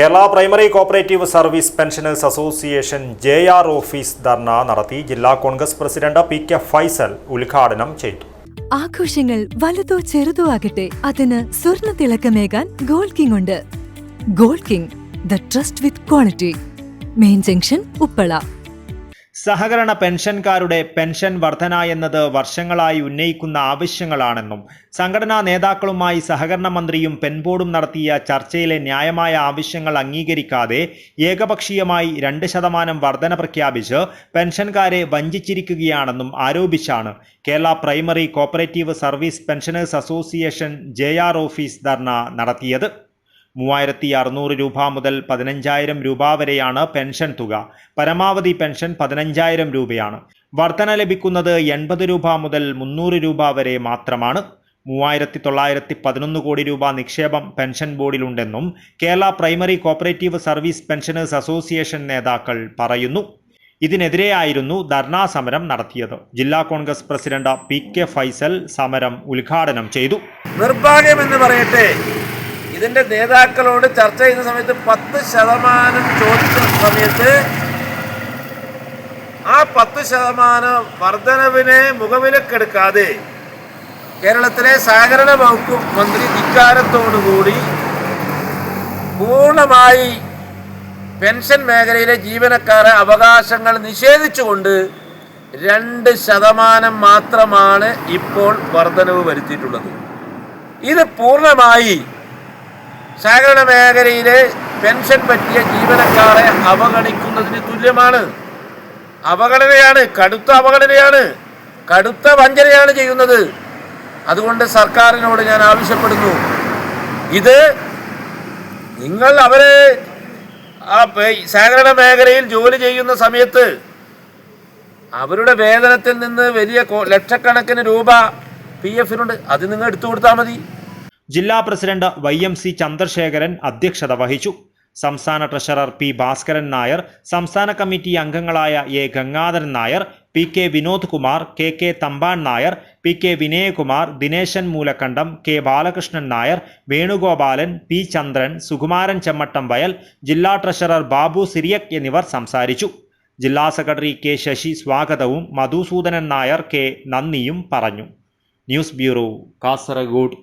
Kerala primary cooperative service pensioners association J R office ധർണ നടത്തി ജില്ലാ Congress president P K Faisal ഉദ്ഘാടനം ചെയ്തു. ആഘോഷങ്ങൾ വലുതോ ചെറുതോ ആകട്ടെ അതിന് സ്വർണ തിളക്കമേകാൻ ഗോൾഡ് കിങ് ഉണ്ട്. Gold king the trust with quality. Main junction Uppala. സഹകരണ പെൻഷൻകാരുടെ പെൻഷൻ വർധന എന്നത് വർഷങ്ങളായി ഉന്നയിക്കുന്ന ആവശ്യങ്ങളാണെന്നും സംഘടനാ നേതാക്കളുമായി സഹകരണ മന്ത്രിയും പെൻബോർഡും നടത്തിയ ചർച്ചയിലെ ന്യായമായ ആവശ്യങ്ങൾ അംഗീകരിക്കാതെ ഏകപക്ഷീയമായി രണ്ട് ശതമാനം വർധന പ്രഖ്യാപിച്ച് പെൻഷൻകാരെ വഞ്ചിച്ചിരിക്കുകയാണെന്നും ആരോപിച്ചാണ് Kerala primary cooperative service pensioners association J office ധർണ നടത്തിയത്. മൂവായിരത്തി അറുന്നൂറ് രൂപ മുതൽ പതിനഞ്ചായിരം രൂപ വരെയാണ് പെൻഷൻ തുക. പരമാവധി പെൻഷൻ പതിനഞ്ചായിരം രൂപയാണ്. വർധന ലഭിക്കുന്നത് എൺപത് രൂപ മുതൽ മുന്നൂറ് രൂപ വരെ മാത്രമാണ്. മൂവായിരത്തി തൊള്ളായിരത്തി പതിനൊന്ന് കോടി രൂപ നിക്ഷേപം pension ബോർഡിലുണ്ടെന്നും Kerala primary cooperative service pensioners association നേതാക്കൾ പറയുന്നു. ഇതിനെതിരെയായിരുന്നു ധർണാ സമരം നടത്തിയത്. ജില്ലാ Congress president P K Faisal സമരം ഉദ്ഘാടനം ചെയ്തു. നിർഭാഗ്യമെന്ന് പറയട്ടെ ഇതിന്റെ നേതാക്കളോട് ചർച്ച ചെയ്യുന്ന സമയത്ത് പത്ത് ശതമാനം ചോദിച്ച സമയത്ത് ആ പത്ത് ശതമാനം വർധനവിനെ മുഖവിലക്കെടുക്കാതെ കേരളത്തിലെ സഹകരണ വകുപ്പ് മന്ത്രി ധിക്കാരത്തോടുകൂടി പൂർണമായി പെൻഷൻ മേഖലയിലെ ജീവനക്കാരെ അവകാശങ്ങൾ നിഷേധിച്ചുകൊണ്ട് രണ്ട് ശതമാനം മാത്രമാണ് ഇപ്പോൾ വർധനവ് വരുത്തിയിട്ടുള്ളത്. ഇത് പൂർണമായി സഹകരണ മേഖലയിലെ പെൻഷൻ പറ്റിയ ജീവനക്കാരെ അവഗണിക്കുന്നതിന് തുല്യമാണ്. അവഗണനയാണ് കടുത്ത അവഗണനയാണ് കടുത്ത വഞ്ചനയാണ് ചെയ്യുന്നത്. അതുകൊണ്ട് സർക്കാരിനോട് ഞാൻ ആവശ്യപ്പെടുന്നു. ഇത് നിങ്ങൾ അവരെ സഹകരണ മേഖലയിൽ ജോലി ചെയ്യുന്ന സമയത്ത് അവരുടെ വേതനത്തിൽ നിന്ന് വലിയ ലക്ഷക്കണക്കിന് രൂപ പി എഫിനുണ്ട് അത് നിങ്ങൾ എടുത്തു കൊടുത്താൽ മതി. ജില്ലാ president Y M C Chandrasekharan അധ്യക്ഷത വഹിച്ചു. സംസ്ഥാന ട്രഷറർ പി ഭാസ്കരൻ നായർ സംസ്ഥാന കമ്മിറ്റി അംഗങ്ങളായ A Gangadharan Nair P K Vinod Kumar K K Thampan Nair P K Vinayakumar Dineshan Moolakkandam K Balakrishnan Nair Venugopalan P Chandran Sukumaran Chemmattam Vayal ജില്ലാ treasurer Babu സിരിയക് എന്നിവർ സംസാരിച്ചു. ജില്ലാ secretary K Sasi സ്വാഗതവും Madhusoodanan Nair K നന്ദിയും പറഞ്ഞു. News bureau Kasaragod.